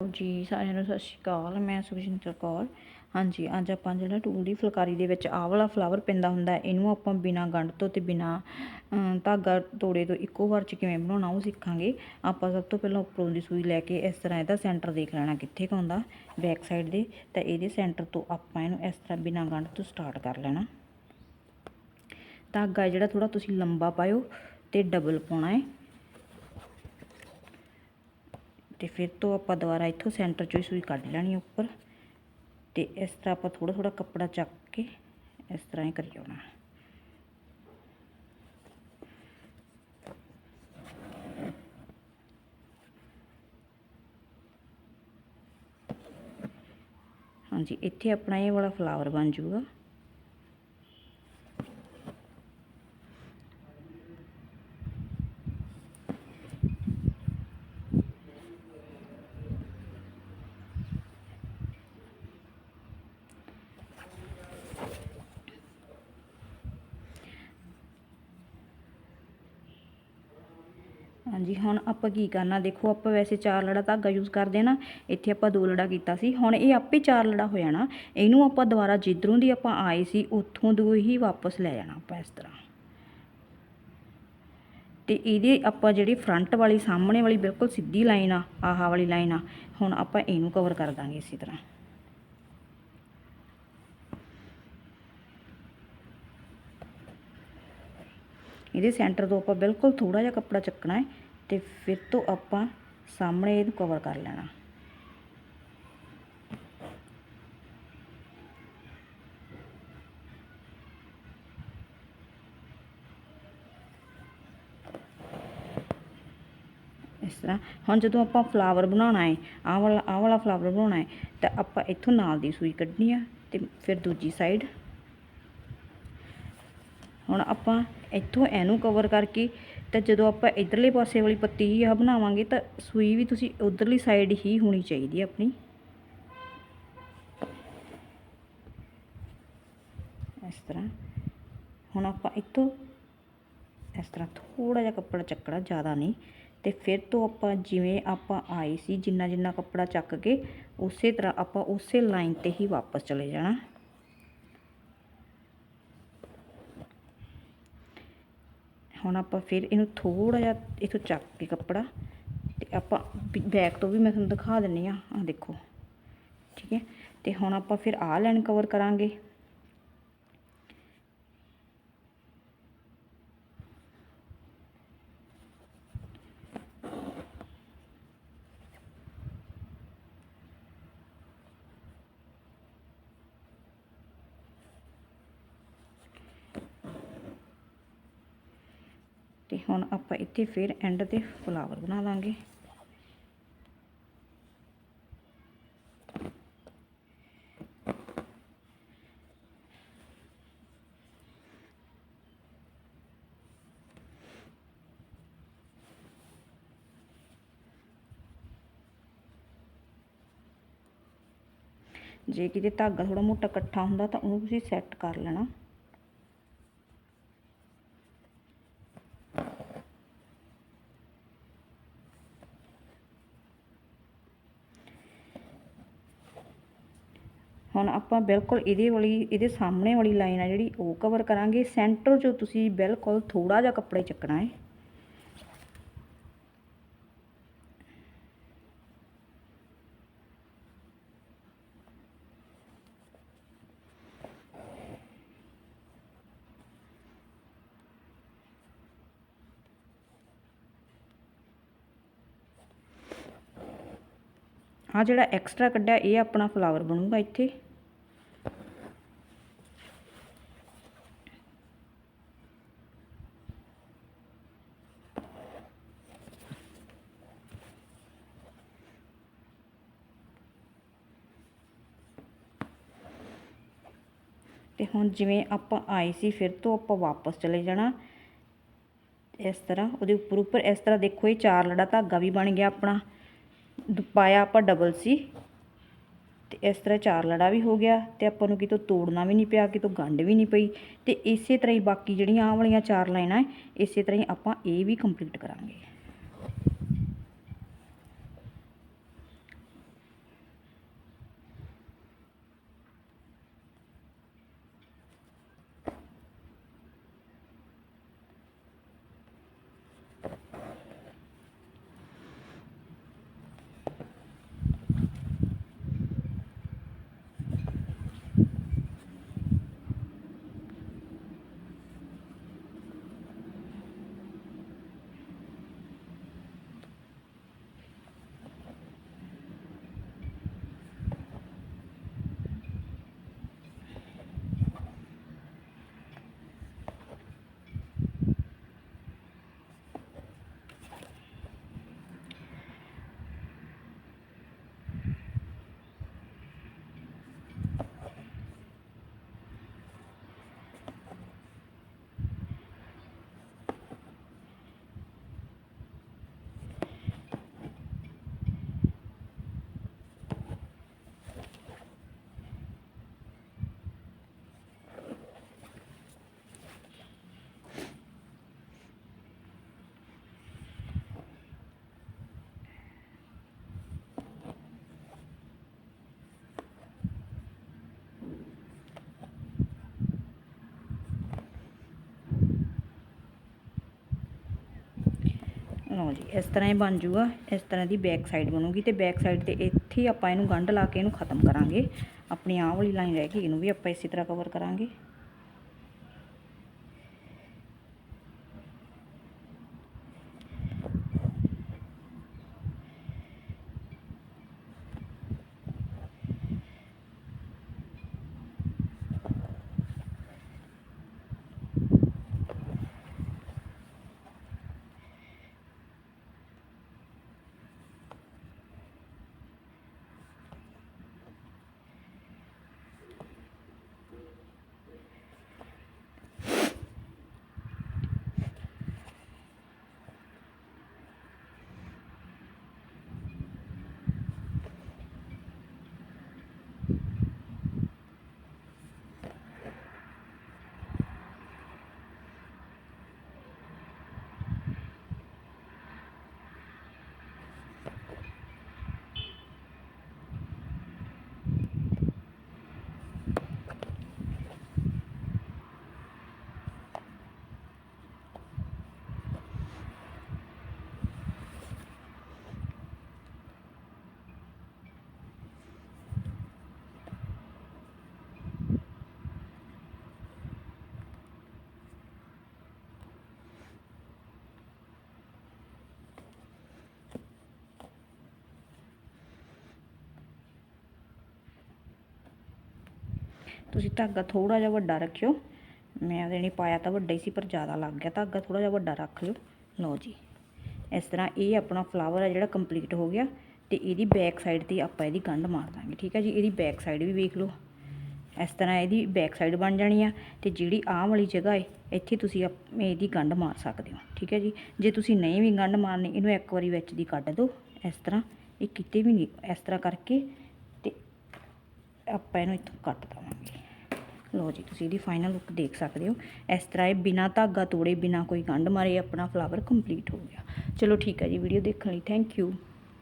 ਜੀ, ਸਾਰਿਆਂ ਨੂੰ ਸਤਿ ਸ਼੍ਰੀ ਅਕਾਲ, ਮੈਂ ਸੁਖਜਿੰਦਰ ਕੌਰ। ਹਾਂਜੀ, ਅੱਜ ਆਪਾਂ ਜਿਹੜਾ ਟੂਲ ਦੀ ਫੁਲਕਾਰੀ ਦੇ ਵਿੱਚ ਆਹ ਵਾਲਾ ਫਲਾਵਰ ਪੈਂਦਾ ਹੁੰਦਾ, ਇਹਨੂੰ ਆਪਾਂ ਬਿਨਾ ਗੰਢ ਤੋਂ ਤੇ ਬਿਨਾ ਧਾਗਾ ਤੋੜੇ ਤੋਂ ਇੱਕੋ ਵਾਰ ਚ ਕਿਵੇਂ ਬਣਾਉਣਾ ਉਹ ਸਿੱਖਾਂਗੇ। ਆਪਾਂ ਸਭ ਤੋਂ ਪਹਿਲਾਂ ਉੱਪਰੋਂ ਦੀ ਸੂਈ ਲੈ ਕੇ ਇਸ ਤਰ੍ਹਾਂ ਇਹਦਾ ਸੈਂਟਰ ਦੇਖ ਲੈਣਾ ਕਿੱਥੇ ਕੁ ਆਉਂਦਾ ਬੈਕ ਸਾਈਡ ਦੇ। ਤਾਂ ਇਹਦੇ ਸੈਂਟਰ ਤੋਂ ਆਪਾਂ ਇਹਨੂੰ ਇਸ ਤਰ੍ਹਾਂ ਬਿਨਾ ਗੰਢ ਤੋਂ ਸਟਾਰਟ ਕਰ ਲੈਣਾ। ਧਾਗਾ ਜਿਹੜਾ ਥੋੜਾ ਤੁਸੀਂ ਲੰਬਾ ਪਾਇਓ ਤੇ ਡਬਲ ਪਾਉਣਾ ਹੈ। ਤੇ ਫਿਰ ਤੋਂ ਆਪਾਂ ਦੁਬਾਰਾ ਇੱਥੋਂ ਸੈਂਟਰ ਚੋਂ ਹੀ ਸੂਈ ਕੱਢ ਲੈਣੀ ਉੱਪਰ। ਤੇ ਇਸ ਤਰ੍ਹਾਂ ਆਪਾਂ ਥੋੜਾ ਥੋੜਾ ਕੱਪੜਾ ਚੱਕ ਕੇ ਇਸ ਤਰ੍ਹਾਂ ਹੀ ਕਰੀ ਜਾਣਾ। ਹਾਂਜੀ, ਇੱਥੇ ਆਪਣਾ ਇਹ ਵਾਲਾ ਫਲਾਵਰ ਬਣ ਜਾਊਗਾ। ਹਾਂਜੀ, ਹੁਣ ਆਪਾਂ ਕੀ ਕਰਨਾ? ਦੇਖੋ, ਆਪਾਂ ਵੈਸੇ ਚਾਰ ਲੜਾ ਧਾਗਾ ਯੂਜ਼ ਕਰਦੇ ਨਾ, ਇੱਥੇ ਆਪਾਂ ਦੋ ਲੜਾ ਕੀਤਾ ਸੀ। ਹੁਣ ਇਹ ਆਪੇ ਚਾਰ ਲੜਾ ਹੋ ਜਾਣਾ। ਇਹਨੂੰ ਆਪਾਂ ਦੁਬਾਰਾ ਜਿੱਧਰੋਂ ਦੀ ਆਪਾਂ ਆਏ ਸੀ, ਉੱਥੋਂ ਦੋ ਹੀ ਵਾਪਸ ਲੈ ਜਾਣਾ ਆਪਾਂ ਇਸ ਤਰ੍ਹਾਂ। ਤੇ ਇਹਦੇ ਆਪਾਂ ਜਿਹੜੀ ਫਰੰਟ ਵਾਲੀ, ਸਾਹਮਣੇ ਵਾਲੀ ਬਿਲਕੁਲ ਸਿੱਧੀ ਲਾਈਨ ਆ, ਆਹ ਵਾਲੀ ਲਾਈਨ ਆ, ਹੁਣ ਆਪਾਂ ਇਹਨੂੰ ਕਵਰ ਕਰ ਦਾਂਗੇ ਇਸੇ ਤਰ੍ਹਾਂ। ਇਹਦੇ ਸੈਂਟਰ ਤੋਂ ਆਪਾਂ ਬਿਲਕੁਲ ਥੋੜਾ ਜਿਹਾ ਕੱਪੜਾ ਚੱਕਣਾ ਹੈ। ਤੇ ਫਿਰ ਤੋਂ ਆਪਾਂ ਸਾਹਮਣੇ ਇਹਨੂੰ ਕਵਰ ਕਰ ਲੈਣਾ। ਇਸ ਤਰ੍ਹਾਂ। ਹੁਣ ਜਦੋਂ ਆਪਾਂ ਫਲਾਵਰ ਬਣਾਉਣਾ ਹੈ ਆਹ ਵਾਲਾ ਆਹ ਵਾਲਾ ਫਲਾਵਰ ਬਣਾਉਣਾ ਹੈ ਤਾਂ ਆਪਾਂ ਇੱਥੋਂ ਨਾਲ ਦੀ ਸੂਈ ਕੱਢਣੀ ਆ ਤੇ ਫਿਰ ਦੂਜੀ ਸਾਈਡ ਹੁਣ ਆਪਾਂ ਇੱਥੋਂ ਇਹਨੂੰ ਕਵਰ ਕਰਕੇ ਤਾਂ ਜਦੋਂ ਆਪਾਂ ਇਧਰਲੇ ਪਾਸੇ ਵਾਲੀ ਪੱਤੀ ਹੀ ਆ ਬਣਾਵਾਂਗੇ ਤਾਂ ਸੂਈ ਵੀ ਤੁਸੀਂ ਉਧਰਲੀ ਸਾਈਡ ਹੀ ਹੋਣੀ ਚਾਹੀਦੀ ਹੈ ਆਪਣੀ। ਇਸ ਤਰ੍ਹਾਂ। ਹੁਣ ਆਪਾਂ ਇੱਥੋਂ ਇਸ ਤਰ੍ਹਾਂ ਥੋੜਾ ਜਿਹਾ ਕੱਪੜਾ ਚੱਕਣਾ, ਜ਼ਿਆਦਾ ਨਹੀਂ। ਤੇ ਫਿਰ ਤੋਂ ਆਪਾਂ ਜਿਵੇਂ ਆਪਾਂ ਆਏ ਸੀ ਜਿੰਨਾ ਜਿੰਨਾ ਕੱਪੜਾ ਚੱਕ ਕੇ, ਉਸੇ ਤਰ੍ਹਾਂ ਆਪਾਂ ਉਸੇ ਲਾਈਨ ਤੇ ਹੀ ਵਾਪਸ ਚਲੇ ਜਾਣਾ। ਹੁਣ ਆਪਾਂ ਫਿਰ ਇਹਨੂੰ ਥੋੜਾ ਜਿਹਾ ਇਥੋਂ ਚੱਕ ਕੇ ਕੱਪੜਾ ਤੇ ਆਪਾਂ ਬੈਕ ਤੋਂ ਵੀ ਮੈਂ ਤੁਹਾਨੂੰ ਦਿਖਾ ਦਿੰਨੀ ਆ ਆ ਦੇਖੋ। ਠੀਕ ਹੈ? ਤੇ ਹੁਣ ਆਪਾਂ ਫਿਰ ਆ ਲਾਈਨ ਕਵਰ ਕਰਾਂਗੇ। ਤੇ ਹੁਣ ਆਪਾਂ ਇੱਥੇ ਫਿਰ ਐਂਡ ਤੇ ਫਲਾਵਰ ਬਣਾ ਦਾਂਗੇ ਜੇ ਕਿਤੇ ਧਾਗਾ ਥੋੜਾ ਮੋਟਾ ਇਕੱਠਾ ਹੁੰਦਾ ਤਾਂ ਉਹਨੂੰ ਤੁਸੀਂ ਸੈੱਟ ਕਰ ਲੈਣਾ ਹੁਣ ਆਪਾਂ ਬਿਲਕੁਲ ਇਹਦੇ ਵਾਲੀ, ਇਹਦੇ ਸਾਹਮਣੇ ਵਾਲੀ ਲਾਈਨ ਆ ਜਿਹੜੀ, ਉਹ ਕਵਰ ਕਰਾਂਗੇ। ਸੈਂਟਰ 'ਚੋਂ ਤੁਸੀਂ ਬਿਲਕੁਲ ਥੋੜਾ ਜਿਹਾ ਕੱਪੜੇ ਚੱਕਣਾ ਹੈ। ਆ ਜਿਹੜਾ ਐਕਸਟਰਾ ਕੱਢਿਆ, ਇਹ ਆਪਣਾ ਫਲਾਵਰ ਬਣੂਗਾ ਇੱਥੇ। ਤੇ ਹੁਣ ਜਿਵੇਂ ਆਪਾਂ ਆਏ ਸੀ, ਫਿਰ ਤੋਂ ਆਪਾਂ ਵਾਪਸ ਚਲੇ ਜਾਣਾ। ਇਸ ਤਰ੍ਹਾਂ ਉਹਦੇ ਉੱਪਰ ਉੱਪਰ ਇਸ ਤਰ੍ਹਾਂ ਦੇਖੋ, ਇਹ ਚਾਰ ਲੜਾ ਧਾਗਾ ਵੀ ਬਣ ਗਿਆ ਆਪਣਾ। ਪਾਇਆ ਆਪਾਂ ਡਬਲ ਸੀ। ਤੇ ਇਸ ਤਰ੍ਹਾਂ ਚਾਰ ਲੜਾ ਵੀ ਹੋ ਗਿਆ ਤੇ ਆਪਾਂ ਨੂੰ ਕਿਤੋਂ ਤੋੜਨਾ ਵੀ ਨਹੀਂ ਪਿਆ, ਕਿਤੋਂ ਗੰਢ ਵੀ ਨਹੀਂ ਪਈ। ਤੇ ਇਸੇ ਤਰ੍ਹਾਂ ਹੀ ਬਾਕੀ ਜਿਹੜੀਆਂ ਆਹ ਵਾਲੀਆਂ ਚਾਰ ਲਾਈਨਾਂ, ਇਸੇ ਤਰ੍ਹਾਂ ਹੀ ਆਪਾਂ ਇਹ ਵੀ ਕੰਪਲੀਟ ਕਰਾਂਗੇ। ਲਓ ਜੀ, ਇਸ ਤਰ੍ਹਾਂ ਇਹ ਬਣ ਜੂਗਾ, ਇਸ ਤਰ੍ਹਾਂ ਦੀ ਬੈਕ ਸਾਈਡ ਬਣੂਗੀ ਤੇ ਬੈਕ ਸਾਈਡ ਤੇ ਇੱਥੇ ਹੀ ਆਪਾਂ ਇਹਨੂੰ ਗੰਢ ਲਾ ਕੇ ਇਹਨੂੰ ਖਤਮ ਕਰਾਂਗੇ। ਆਪਣੀ ਆਹ ਵਾਲੀ ਲਾਈਨ ਰਹਿ ਗਈ, ਇਹਨੂੰ ਵੀ ਆਪਾਂ ਇਸੇ ਤਰ੍ਹਾਂ ਕਵਰ ਕਰਾਂਗੇ। ਤੁਸੀਂ ਧਾਗਾ ਥੋੜਾ ਜਿਹਾ ਵੱਡਾ ਰੱਖਿਓ। ਮੈਂ ਉਹਦੇ ਪਾਇਆ ਤਾਂ ਵੱਡਾ ਹੀ ਸੀ, ਪਰ ਜ਼ਿਆਦਾ ਲੱਗ ਗਿਆ। ਧਾਗਾ ਥੋੜਾ ਜਿਹਾ ਵੱਡਾ ਰੱਖ ਲਿਓ। ਲਓ ਜੀ। ਇਸ ਤਰ੍ਹਾਂ ਇਹ ਆਪਣਾ ਫਲਾਵਰ ਆ ਜਿਹੜਾ ਕੰਪਲੀਟ ਹੋ ਗਿਆ ਤੇ ਇਹਦੀ ਬੈਕ ਸਾਈਡ ਤੇ ਆਪਾਂ ਇਹਦੀ ਗੰਢ ਮਾਰ ਦਾਂਗੇ, ਠੀਕ ਹੈ ਜੀ? ਇਹਦੀ ਬੈਕ ਸਾਈਡ ਵੀ ਵੇਖ ਲਓ। ਇਸ ਤਰ੍ਹਾਂ ਇਹਦੀ ਬੈਕ ਸਾਈਡ ਬਣ ਜਾਣੀ ਆ ਤੇ ਜਿਹੜੀ ਆਹ ਵਾਲੀ ਜਗ੍ਹਾ ਹੈ ਇੱਥੇ ਤੁਸੀਂ ਆਪ- ਇਹਦੀ ਗੰਢ ਮਾਰ ਸਕਦੇ ਹੋ, ਠੀਕ ਹੈ ਜੀ? ਜੇ ਤੁਸੀਂ ਨਹੀਂ ਵੀ ਗੰਢ ਮਾਰਨੀ, ਇਹਨੂੰ ਇੱਕ ਵਾਰੀ ਵਿੱਚ ਦੀ ਕੱਢ ਦਿਓ। ਇਸ ਤਰ੍ਹਾਂ ਇਹ ਕਿਤੇ ਵੀ ਨਹੀਂ, ਇਸ ਤਰ੍ਹਾਂ ਕਰਕੇ ਤੇ ਆਪਾਂ ਇਹਨੂੰ ਇੱਥੋਂ ਕੱਟ ਦੇਵਾਂਗੇ। ਲਓ ਜੀ, ਤੁਸੀਂ ਇਹਦੀ ਫਾਈਨਲ ਲੁੱਕ ਦੇਖ ਸਕਦੇ ਹੋ। ਇਸ ਤਰ੍ਹਾਂ ਇਹ ਬਿਨਾ ਧਾਗਾ ਤੋੜੇ, ਬਿਨਾ ਕੋਈ ਗੰਢ ਮਾਰੇ ਆਪਣਾ ਫਲਾਵਰ ਕੰਪਲੀਟ ਹੋ ਗਿਆ। ਚਲੋ ਠੀਕ ਹੈ ਜੀ ਵੀਡੀਓ ਦੇਖਣ ਲਈ ਥੈਂਕ ਯੂ